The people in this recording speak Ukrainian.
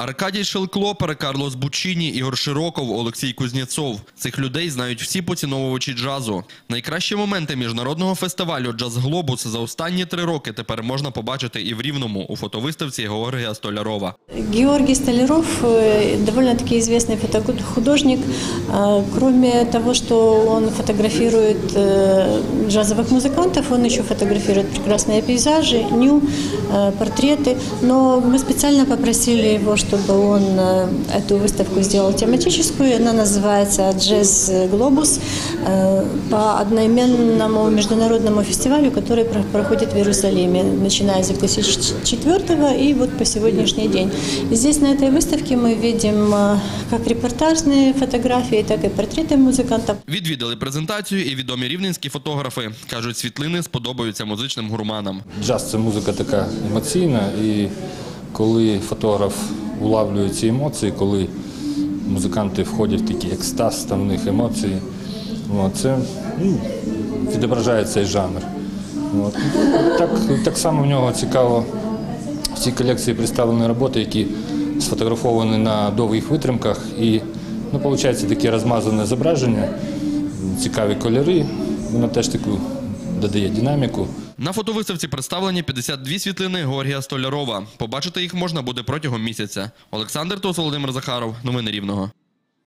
Аркадій Шелклопер, Карлос Бучині, Ігор Широков, Олексій Кузнєцов. Цих людей знають всі поціновувачі джазу. Найкращі моменти міжнародного фестивалю Джаз Глобус за останні три роки тепер можна побачити і в Рівному у фотовиставці Георгія Столярова. Георгий Столяров э, довольно-таки известный фотохудожник. Э, Кроме того, что он фотографирует э, джазовых музыкантов, он еще фотографирует прекрасные пейзажи, ню, э, портреты. Но мы специально попросили его, чтобы он э, эту выставку сделал тематическую. Она называется «Джаз Глобус» э, по одноименному международному фестивалю, который про- проходит в Иерусалиме, начиная с 2004 и вот по сегодняшний день. И здесь на этой выставке мы видим э, как репортажные фотографии, так и портреты музыкантов. Відвідали презентацію і відомі рівненські фотографи. Кажуть, світлини сподобаються музичним гурманам. Джаз це музика така емоційна, і коли фотограф улавлює ці емоції, коли музиканти входять в такий екстаз, там в них емоції, це ну, відображає цей жанр. Так, само в нього цікаво в цій колекції представлені роботи, які сфотографовані на довгих витримках. І ну, виходить таке розмазане зображення, цікаві кольори, воно теж таку додає динаміку. На фотовиставці представлені 52 світлини Георгія Столярова. Побачити їх можна буде протягом місяця. Олександр Тос, Володимир Захаров. Новини Рівного.